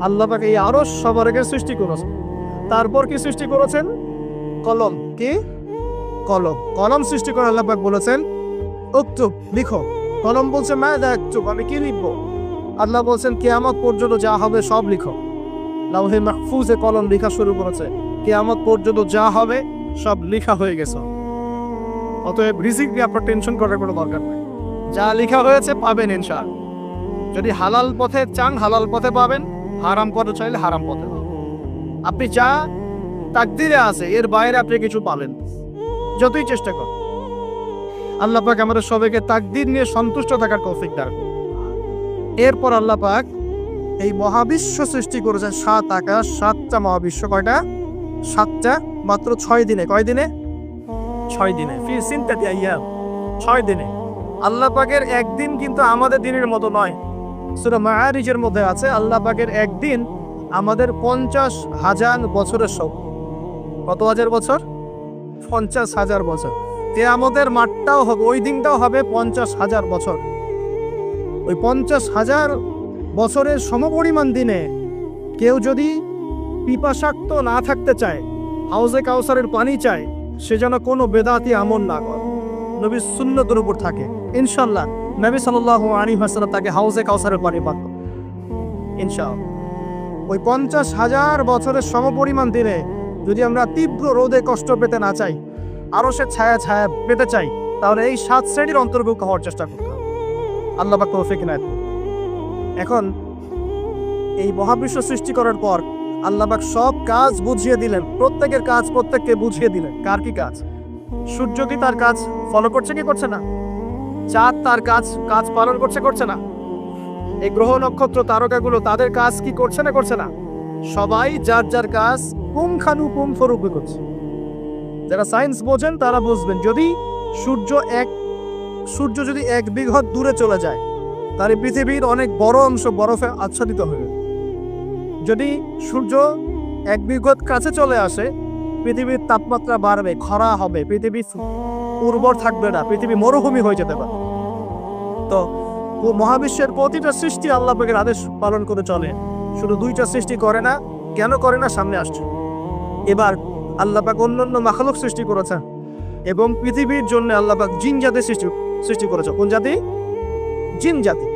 আল্লাহ পাক এই আরও সবার আগে সৃষ্টি করেছেন। তারপর কি সৃষ্টি করেছেন? কলম। কি? কলম। কলম সৃষ্টি করে আল্লাহ পাক বলেছেন, উক্তুব, লিখো। কলম বলছে, মা দেখতুব আমি কি লিখব? আল্লাহ বলছেন, কেয়ামত পর্যন্ত যা হবে সব লিখো। লাউহে মাহফুজে কলম লেখা শুরু করেছে। কেয়ামত পর্যন্ত যা হবে সব লেখা হয়ে গেছে। অতএব রিজিক নিয়ে আপনার টেনশন করার কোনো দরকার নেই। যা লেখা হয়েছে পাবেন ইনশাআল্লাহ। যদি হালাল পথে চান, হালাল পথে পাবেন। হারাম পথে চাইলে হারাম পথে আপনি যা তাকদিরে আছে, এর বাইরে আপনি কিছু পাবেন যতই চেষ্টা করুন। আল্লাহ পাক আমাদের সবাইকে তাকদির নিয়ে সন্তুষ্ট থাকার কৌফিক দান। এরপর আল্লাহ পাক এই মহাবিশ্ব সৃষ্টি করেছেন সাত আকাশ, সাতটা মহাবিশ্ব। কয়টা? সাতটা, মাত্র ছয় দিনে। কয় দিনে? ছয় দিনে। ফি আইয়াম। ছয় দিনে। আল্লাহ পাকের একদিন কিন্তু আমাদের দিনের মতো নয়। সূরা মাআরিজের মধ্যে আছে, আল্লাহ পাকের একদিন আমাদের পঞ্চাশ হাজার বছরের সব কত হাজার বছর? পঞ্চাশ হাজার বছর। তে আমাদের মাঠটাও হবে, ওই দিনটাও হবে পঞ্চাশ হাজার বছর। ওই পঞ্চাশ হাজার বছরের সমপরিমাণ দিনে কেউ যদি পিপাসাক্ত না থাকতে চায়, হাউজে কাউসারের পানি চায়, সে যেন কোনো বেদাতি আমল না করে। নবী সুন্নতের উপর থাকে। ইনশাল্লাহ নবী সাল্লাহ আলী হাসালাম তাকে হাউজে কাউসারের পানি পাত ইনশাআল্লাহ। ওই পঞ্চাশ হাজার বছরের সমপরিমাণ দিনে যদি আমরা তীব্র রোদে কষ্ট পেতে না চাই, আরও সে ছায়া ছায়া পেতে চাই, তাহলে এই সাত শ্রেণির অন্তর্ভুক্ত হওয়ার চেষ্টা করতে হবে। আল্লাহ পাক তৌফিক নায় এখন এই মহাবিশ্ব সৃষ্টি করার পর আল্লাহ পাক সব কাজ বুঝিয়ে দিলেন। প্রত্যেকের কাজ প্রত্যেককে বুঝিয়ে দিলেন। কার কি কাজ? সূর্য কি তার কাজ? ফলো করছে কি করছে না? চাঁদ তার কাজ কাজ পালন করছে করছে না। এই গ্রহ নক্ষত্র তারকাগুলো তাদের কাজ কি করছে না করছে না? সবাই যার যার কাজ রূপে করছে। যারা সায়েন্স বোঝেন তারা বুঝবেন, যদি সূর্য এক, সূর্য যদি এক বিঘত দূরে চলে যায়, তাহলে পৃথিবীর অনেক বড় অংশ বরফে আচ্ছাদিত হবে যদি সূর্য এক বিঘত কাছে চলে আসে, পৃথিবীর তাপমাত্রা বাড়বে, খরা হবে, পৃথিবী উর্বর থাকবে না, পৃথিবী মরুভূমি হয়ে যেতে পারে। তো মহাবিশ্বের প্রতিটা সৃষ্টি আল্লাহ পাকের আদেশ পালন করে চলে। শুধু দুইটা সৃষ্টি করে না, কেন করে না সামনে আসছে। এবার আল্লাহ পাক অন্যান্য মাখালুক সৃষ্টি করেছেন এবং পৃথিবীর জন্য আল্লাহ পাক জিন জাতি সৃষ্টি সৃষ্টি করেছে। কোন জাতি? জিন জাতি।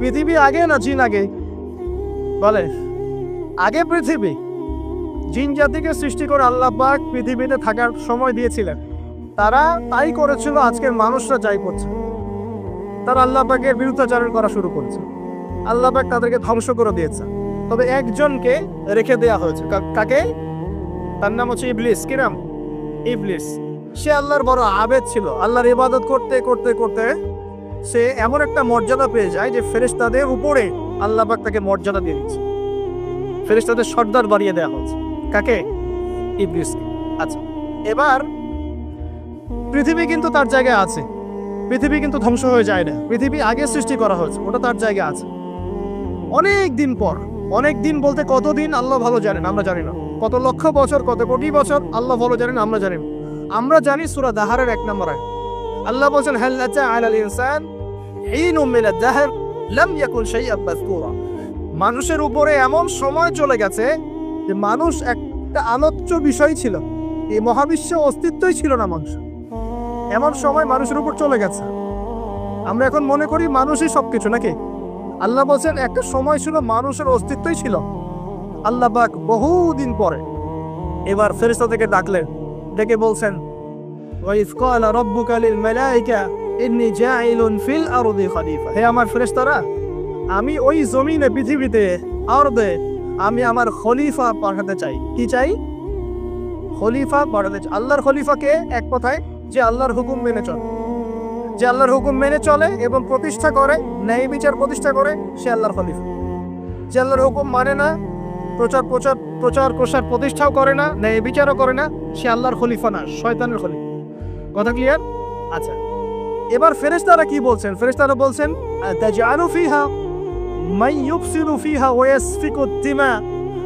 পৃথিবী আগে না জিন আগে? বলে, আগে পৃথিবী। জিন জাতিকে সৃষ্টি করে আল্লাহ পাক পৃথিবীতে থাকার সময় দিয়েছিলেন। তারা তাই করেছিল, আজকের মানুষরা যাই করছে। তারা আল্লাহ পাকের বিরুদ্ধাচরণ করা শুরু করেছে। আল্লাহ পাক তাদেরকে ধ্বংস করে দিয়েছে। তবে একজনকে রেখে দেয়া হয়েছে। কাকে? তার নাম হচ্ছে ইবলিস। কি নাম? ইবলিস। সে আল্লাহর বড় আবেদ ছিল। আল্লাহর ইবাদত করতে করতে করতে সে এমন একটা মর্যাদা পেয়ে যায় যে ফেরেশতাদের উপরে আল্লাহ পাক তাকে মর্যাদা দিয়ে দিচ্ছে ফেরেশতাদের সর্দার বাড়িয়ে দেওয়া হচ্ছে কাকে? ইবলিসকে। আচ্ছা এবার পৃথিবী কিন্তু তার জায়গায় আছে। পৃথিবী কিন্তু ধ্বংস হয়ে যায় না। পৃথিবী আগে সৃষ্টি করা হয়েছে, ওটা তার জায়গায় আছে। অনেক দিন পর, অনেক দিন বলতে কতদিন আল্লাহ ভালো জানেন, আমরা জানি না। কত লক্ষ বছর, কত কোটি বছর আল্লাহ ভালো জানেন, আমরা জানি না। আমরা জানি সুরা দাহারের এক নম্বর আয়াত। আল্লাহ বলেন হাল আতা আলাল ইনসান হিন মিন আদ-দাহর লাম ইয়াকুন শাইআন মাযকুরা। মানুষের উপরে এমন সময় চলে গেছে যে মানুষ একটা আলোচ্য বিষয় ছিল। এই মহাবিশ্বে অস্তিত্বই ছিল না মানুষ এমন সময় মানুষের উপর চলে গেছে। আমরা এখন মনে করি মানুষই সবকিছু, নাকি? আল্লাহ বলছেন, একটা সময় ছিল মানুষের অস্তিত্বই ছিল। আল্লাহ পাক বহুদিন পরে এবার ফেরেশতা থেকে ডাকলেন, ডেকে বলছেন হে আমার ফেরেশতারা, আমি ওই জমিনে, পৃথিবীতে, আরদে আমি আমার খলিফা পাঠাতে চাই। কি চাই? খলিফা পাঠাতে চাই। আল্লাহর খলিফাকে এক কথায় যে আল্লাহর হুকুম মেনে চলে। যে আল্লাহর হুকুম মেনে চলে এবং প্রতিষ্ঠা করে, ন্যায় বিচার প্রতিষ্ঠা করে, সে আল্লাহর খলিফা। যে আল্লাহর হুকুম মানে না, প্রচার প্রচার প্রচার প্রসার প্রতিষ্ঠাও করে না, ন্যায় বিচারও করে না, সে আল্লাহর খলিফা না, শয়তানের খলিফা। কথা ক্লিয়ার আচ্ছা। এবার ফেরেশতারা কি বলছেন? ফেরেশতারা বলছেন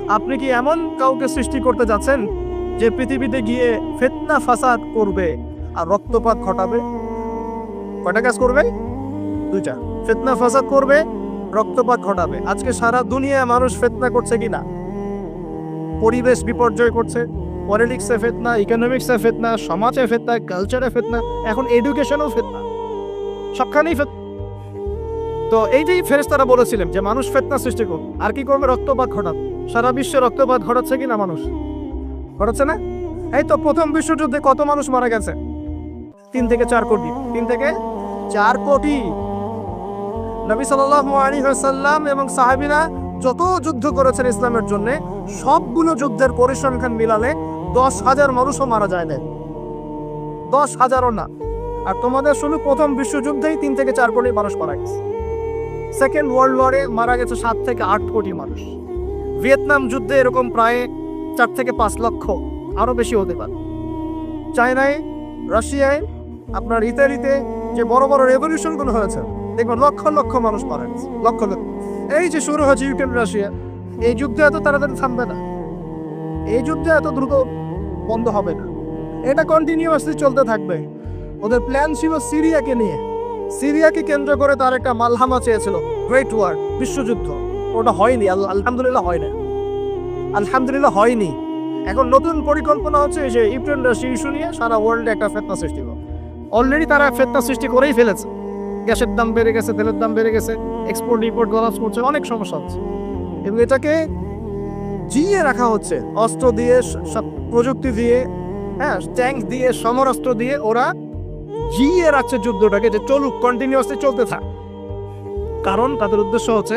আপনি কি এমন কাউকে সৃষ্টি করতে যাচ্ছেন যে পৃথিবীতে গিয়ে ফিতনা ফাসাদ করবে? আর রক্তপাত ঘটাবে। কয়টা কাজ করবে? দুইটা। ফিতনা ফাসাদ করবে, রক্তপাত ঘটাবে। আজকে সারা দুনিয়ায় মানুষ ফেতনা করছে কিনা? পরিবেশ বিপর্যয় করছে। পলিটিক্সে ফেতনা ইকোনমিক্সে ফেতনা, সমাজে ফেতনা কালচারে ফেতনা, এখন এডুকেশনও ফেতনা। সবখানেই ফেতনা তো এইটাই ফেরেস্তারা বলেছিলেন যে মানুষ ফেতনা সৃষ্টি করবে আর কি করবে? রক্তপাত ঘটাবে। সারা বিশ্বে রক্তপাত ঘটাচ্ছে কিনা মানুষ? ঘটাচ্ছে না? এই তো প্রথম বিশ্বযুদ্ধে কত মানুষ মারা গেছে? তিন থেকে চার কোটি, তিন থেকে চার কোটি। নবী ওয়াসাল্লাম এবং সাহাবীরা যত যুদ্ধ করেছেন ইসলামের জন্য, সবগুলো যুদ্ধের পরিসংখ্যান মিলালে দশ হাজার মানুষও মারা যায় না। দশ হাজারও না। আর তোমাদের শুধু প্রথম বিশ্বযুদ্ধেই তিন থেকে চার কোটি মানুষ মারা গেছে। সেকেন্ড ওয়ার্ল্ড ওয়ারে মারা গেছে সাত থেকে আট কোটি মানুষ। ভিয়েতনাম যুদ্ধে এরকম প্রায় চার থেকে পাঁচ লক্ষ আরও বেশি হতে পারে। চায়নায়, রাশিয়ায় আপনার ইতালিতে যে বড় বড় রেভলিউশনগুলো হয়েছে, দেখবেন লক্ষ লক্ষ মানুষ মারা গেছে লক্ষ লক্ষ। এই যে শুরু হয়েছে ইউক্রেন, রাশিয়া, এই যুদ্ধ এত তাড়াতাড়ি থামবে না। এই যুদ্ধ এত দ্রুত বন্ধ হবে না। এটা কন্টিনিউয়াসলি চলতে থাকবে। ওদের প্ল্যান ছিল সিরিয়াকে নিয়ে। সিরিয়াকে কেন্দ্র করে তার একটা মালহামা চেয়েছিল গ্রেট ওয়ার বিশ্বযুদ্ধ। ওটা হয়নি আলহামদুলিল্লাহ হয় না আলহামদুলিল্লাহ হয়নি। এখন নতুন পরিকল্পনা হচ্ছে যে ইউক্রেন, রাশিয়া ইস্যু নিয়ে সারা ওয়ার্ল্ডে একটা ফেতনা সৃষ্টি করবে অলরেডি তারা ফেতনা সৃষ্টি করেই ফেলেছে। গ্যাসের দাম বেড়ে গেছে, তেলের দাম বেড়ে গেছে এক্সপোর্ট ইম্পোর্ট গলাস করছে অনেক সমস্যা হচ্ছে। এবং এটাকে জিয়ে রাখা হচ্ছে, অস্ত্র দিয়ে প্রযুক্তি দিয়ে হ্যাঁ ট্যাঙ্ক দিয়ে, সমরাস্ত্র দিয়ে ওরা জিয়ে রাখছে যুদ্ধটাকে যে চলুক কন্টিনিউয়াসলি চলতে থাক। কারণ তাদের উদ্দেশ্য হচ্ছে,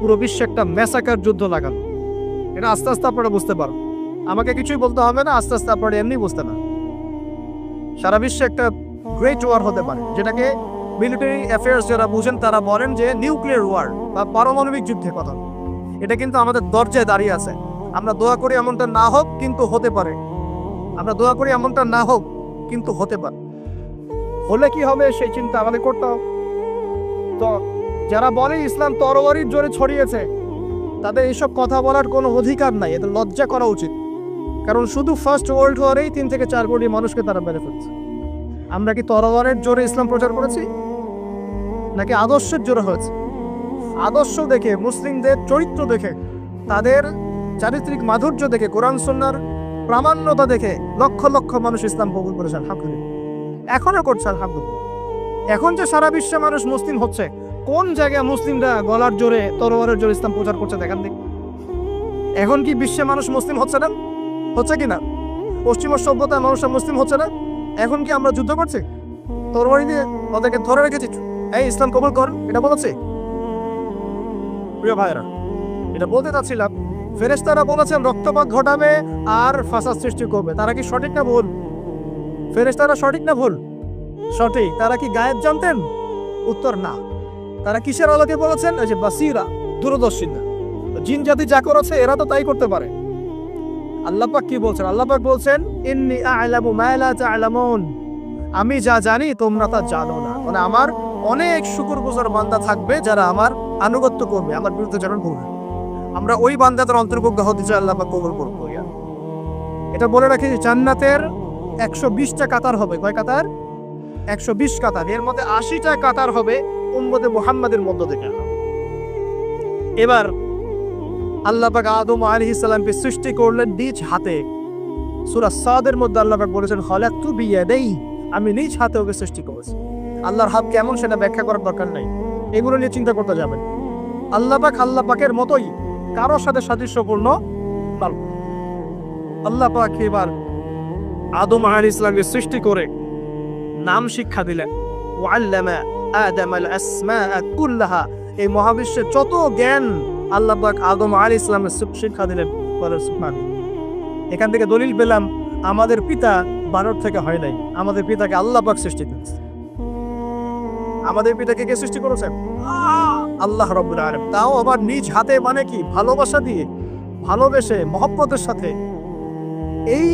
পুরো বিশ্বে একটা ম্যাসাকার যুদ্ধ লাগানো। এটা আস্তে আস্তে আপনারা বুঝতে পারো আমাকে কিছুই বলতে হবে না, আস্তে আস্তে আপনারা এমনি বুঝতে না সারা বিশ্বে একটা গ্রেট ওয়ার হতে পারে, যেটাকে মিলিটারি অ্যাফেয়ার্স যারা বুঝেন তারা বলেন যে নিউক্লিয়ার ওয়ার বা পারমাণবিক যুদ্ধের কথা। এটা কিন্তু আমাদের দরজায় দাঁড়িয়ে আছে। আমরা দোয়া করি এমনটা না হোক, কিন্তু হতে পারে। আমরা দোয়া করি এমনটা না হোক, কিন্তু হতে পারে। হলে কি হবে সেই চিন্তা আমাদের করতে হবে। তো যারা বলে ইসলাম তরবারির জোরে ছড়িয়েছে, তাদের এইসব কথা বলার কোনো অধিকার নাই, এদের লজ্জা করা উচিত। কারণ শুধু ফার্স্ট ওয়ার্ল্ড ওয়ারেই তিন থেকে চার কোটি মানুষকে তারা মেরে ফেলছে। আমরা কি তরবারের জোরে ইসলাম প্রচার করেছি? নাকি আদর্শের জোরে হয়েছে? আদর্শ দেখে, মুসলিমদের চরিত্র দেখে, তাদের চারিত্রিক মাধুর্য দেখে, কোরআন সন্ন্যার প্রামাণ্যতা দেখে লক্ষ লক্ষ মানুষ ইসলাম কবুল করেছে, আলহামদুলিল্লাহ। এখনও করছে, আলহামদুলিল্লাহ। এখন যে সারা বিশ্বে মানুষ মুসলিম হচ্ছে, কোন জায়গায় মুসলিমরা গলার জোরে তরবারের জোরে ইসলাম প্রচার করছে, দেখান দিক এখন কি বিশ্বে মানুষ মুসলিম হচ্ছে না? হচ্ছে কি না? পশ্চিমা সভ্যতায় মানুষরা মুসলিম হচ্ছে না? এখন কি আমরা যুদ্ধ করছি? তরবারি দিয়ে ওদেরকে ধরে রেখেছি। এই, ইসলাম কবুল কর, এটা বলেছে। প্রিয় ভাইরা এটা বলতে চাচ্ছিলাম, ফেরেশতারা বলেছেন, রক্তপাত ঘটাবে আর ফাসাদ সৃষ্টি করবে। তারা কি সঠিক না ভুল? ফেরেশতারা সঠিক না ভুল? সঠিক। তারা কি গায়েব জানতেন? উত্তর না। তারা কিসের আলোকে বলেছেন? ওই যে বাসিরা দূরদর্শিনা জিন জাতি যা করেছে, এরা তো তাই করতে পারে। আল্লাপাক কি বলছেন? আল্লাপাক বলছেন আমি যা জানি, তোমরা তা জানো না। মানে আমার অনেক শুকরগুজার বান্দা থাকবে যারা আমার আনুগত্য করবে, আমার বিরুদ্ধে যারা করবে। আমরা ওই বান্দাদের অন্তর্ভুক্ত হতে চাই, আল্লাহ পাক কবুল করব এটা বলে রাখি জান্নাতের একশো বিশটা কাতার হবে। কয় কাতার? একশো বিশ কাতার। এর মধ্যে আশিটা কাতার হবে উম্মদে মুহাম্মাদের মধ্য থেকে। এবার আল্লাহ পাক আদম আলাইহিস সালামকে সৃষ্টি করলেন নিজ হাতে। সুরা সাদের মধ্যে আল্লাপাক বলেছেন হলে বলেছেন, খলাকতু বিয়াদাই আমি নিজ হাতে ওকে সৃষ্টি করেছি। আল্লাহর হাত কেমন সেটা ব্যাখ্যা করার দরকার নাই। এগুলো নিয়ে চিন্তা করতে যাবেন। আল্লাহ পাক আল্লাহ পাকের মতোই কারোর সাথে সাদৃশ্যপূর্ণ নন। আল্লাহ পাক এবার আদম আলাইহিস ইসলামকে সৃষ্টি করে নাম শিক্ষা দিলেন। ওয়াল্লামা আদম আল আসমাআ কুল্লাহা। এই মহাবিশ্বের যত জ্ঞান আল্লাহ পাক আদম আলী ইসলামের শিক্ষা দিলেন সুবহান এখান থেকে দলিল পেলাম, আমাদের পিতা বানর থেকে হয় নাই। আমাদের পিতাকে আল্লাহ পাক সৃষ্টি করেছে। আমাদের পিতাকে কে সৃষ্টি করেছেন আল্লাহ রব্বুল আলামিন। তাও আবার নিজ হাতে মানে কি? ভালোবাসা দিয়ে, ভালোবেসে, মহব্বতের সাথে। এই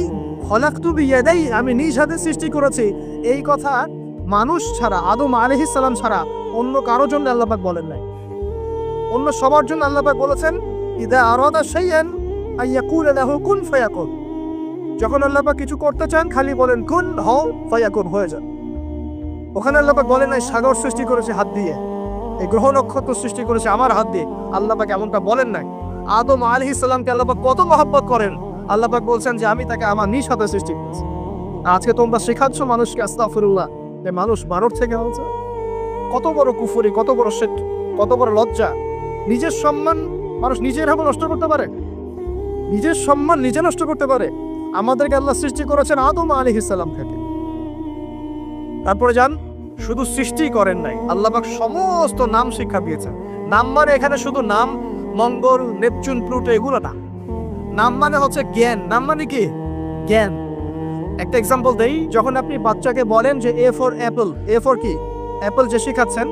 খলাকতু বিয়াদাই আমি নিজ হাতে সৃষ্টি করেছি। এই কথা মানুষ ছাড়া, আদম আলাইহিস সালাম ছাড়া অন্য কারও জন্য আল্লাহ পাক বলেন নাই। অন্য সবার জন্য আল্লাহ পাক বলেছেন, ইদা আরাদা শাইআন আইয়াকুলা লাহু কুন ফায়াকুন। যখন আল্লাহ পাক কিছু করতে চান, খালি বলেন, কুন, হও, ফায়াকুন, হয়ে যান। ওখানে আল্লাহ পাক বলেন নাই সাগর সৃষ্টি করেছে হাত দিয়ে, এই গ্রহ নক্ষত্র সৃষ্টি করেছে আমার হাত দিয়ে। আল্লাহ পাক এমনটা বলেন নাই। আদম আলী ইসলামকে আল্লাহ পাক কত মহব্বত করেন। আল্লাহ পাক বলছেন যে, আমি তাকে আমার নিজ হাতে সৃষ্টি করেছি। আজকে তোমরা শেখাচ্ছ মানুষকে আস্তাফিরুল্লাহ যে মানুষ বানর থেকে হয়েছে কত বড় কুফুরি, কত বড় শেট কত বড় লজ্জা নিজের সম্মান মানুষ নিজের ভাবে নষ্ট করতে পারে। নিজের সম্মান নিজে নষ্ট করতে পারে। আমাদেরকে আল্লাহ সৃষ্টি করেছেন আদম আলী ইসলাম থেকে। তারপরে যান, শুধু সৃষ্টি করেন নাই, আল্লাহ সমস্ত নাম শিক্ষা দিয়েছেন। নাম মানে এখানে শুধু নাম, মঙ্গল, নেপচুন, প্লুটো এগুলো না। নাম মানে হচ্ছে জ্ঞান। নাম মানে কি? জ্ঞান। একটা এক্সাম্পল দেই, যখন আপনি বাচ্চাকে বলেন যে A for apple A for কি? অ্যাপল যে শেখাচ্ছেন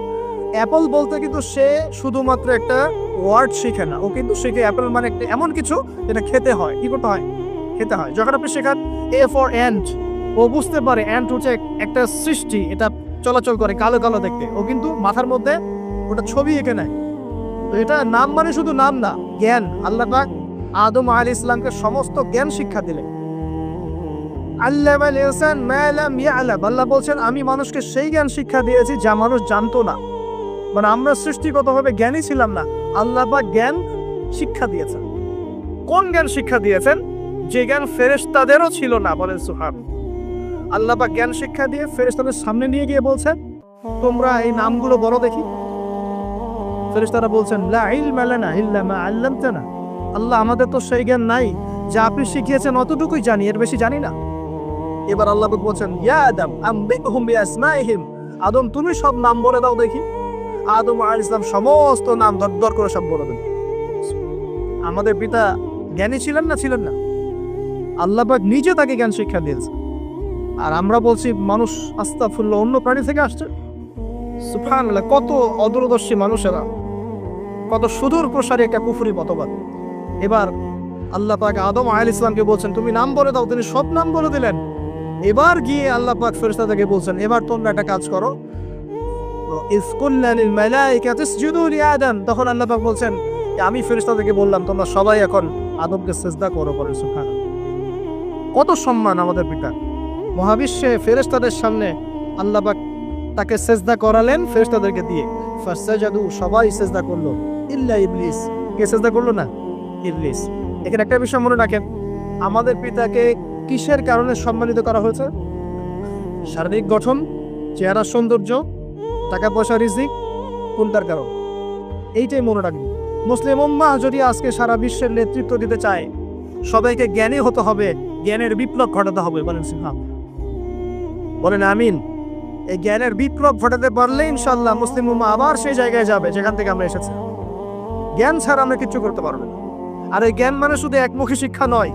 অ্যাপল বলতে কিন্তু সে শুধুমাত্র একটা ওয়ার্ড শিখে না। ও কিন্তু শিখে অ্যাপল মানে একটা এমন কিছু যেটা খেতে হয়। কি করতে হয়? খেতে হয়। যখন আপনি শেখান এ ফর অ্যান্ড ও বুঝতে পারে অ্যান্ড হচ্ছে একটা সৃষ্টি। এটা চলাচল করে কালো কালো দেখতে। ও কিন্তু মাথার মধ্যে ওটা ছবি এঁকে নেয়। তো এটা নাম মানে শুধু নাম না, জ্ঞান। আল্লাহ পাক আদম আলী ইসলামকে সমস্ত জ্ঞান শিক্ষা দিলেন। আল্লাহ বলছেন, আমি মানুষকে সেই জ্ঞান শিক্ষা দিয়েছি যা মানুষ জানতো না। মানে আমরা সৃষ্টিগতভাবে জ্ঞানী ছিলাম না। আল্লাহ পাক জ্ঞান শিক্ষা দিয়েছেন। কোন জ্ঞান শিক্ষা দিয়েছেন? যে জ্ঞান ফেরেশতাদেরও ছিল না, বলেন সুহাব আল্লাহ পাক জ্ঞান শিক্ষা দিয়ে ফেরেশতাদের সামনে নিয়ে গিয়ে বলছেন, তোমরা এই নামগুলো বড় দেখি। ফেরেশতারা বলছেন, লা ইলমা আল্লাহ, আমাদের তো সেই জ্ঞান নাই, যা আপনি শিখিয়েছেন অতটুকুই জানি, এর বেশি জানি না। এবার আল্লাহ বলছেন, ইয়া আদম, তুমি সব নাম বলে দাও দেখি। আদম আলাইহিস ইসলাম সমস্ত নাম দর করে সব বলে দেন। আমাদের পিতা জ্ঞানী ছিলেন না ছিলেন না। আল্লাহ নিজে তাকে জ্ঞান শিক্ষা দিয়েছে আর আমরা বলছি, মানুষ আস্তাফুল্লাহ অন্য প্রাণী থেকে আসছে। সুফান কত অদূরদর্শী মানুষেরা, কত সুদূর প্রসারী একটা কুফুরি মতবাদ। এবার আল্লাহ পাক আদম আয়াল ইসলামকে বলছেন, তুমি নাম বলে দাও। তিনি সব নাম বলে দিলেন। এবার গিয়ে আল্লাহ পাক ফেরেশতাদেরকে বলছেন, এবার তোমরা একটা কাজ করো তখন আল্লাহ বলছেন আমি ফেরেশতাদেরকে বললাম, তোমরা সবাই এখন আদমকে সেজদা করো বলে সুবহান কত সম্মান আমাদের পিতা। মহাবিশ্বে ফেরেশতাদের সামনে আল্লাহবাক তাকে সেজদা করালেন ফেরেশতাদেরকে দিয়ে। ফাসাজাদু সবাই সেজদা করল। ইল্লা ইবলিস। কে সেজদা করল না? ইবলিস। এখানে একটা বিষয় মনে রাখেন, আমাদের পিতাকে কিসের কারণে সম্মানিত করা হয়েছে? শারীরিক গঠন, চেহারা সৌন্দর্য টাকা পয়সা রিজিক, কোনটার কারণ? এইটাই মনে রাখবেন মুসলিম উম্মা যদি আজকে সারা বিশ্বের নেতৃত্ব দিতে চায়, সবাইকে জ্ঞানী হতে হবে, জ্ঞানের বিপ্লব ঘটাতে হবে, বলেন সিনহাম বলেন আমিন। এই জ্ঞানের বিপ্লব ঘটাতে পারলে ইনশাল্লাহ মুসলিম উম্মা আবার সেই জায়গায় যাবে, যেখান থেকে আমরা এসেছি। জ্ঞান ছাড়া আমরা কিচ্ছু করতে পারব না। আর এই জ্ঞান মানে শুধু একমুখী শিক্ষা নয়,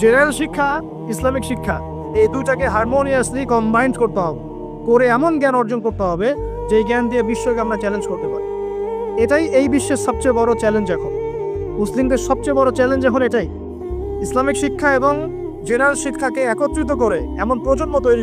জেনারেল শিক্ষা, ইসলামিক শিক্ষা, এই দুটাকে হারমোনিয়াসলি কম্বাইন্ড করতে হবে। করে এমন জ্ঞান অর্জন করতে হবে যে জ্ঞান দিয়ে বিশ্বকে আমরা চ্যালেঞ্জ করতে পারি। এটাই এই বিশ্বের সবচেয়ে বড় চ্যালেঞ্জ এখন। মুসলিমদের সবচেয়ে বড় চ্যালেঞ্জ এখন এটাই। ইসলামিক শিক্ষা এবং জেনারেল শিক্ষাকে একত্রিত করে এমন প্রজন্ম তৈরি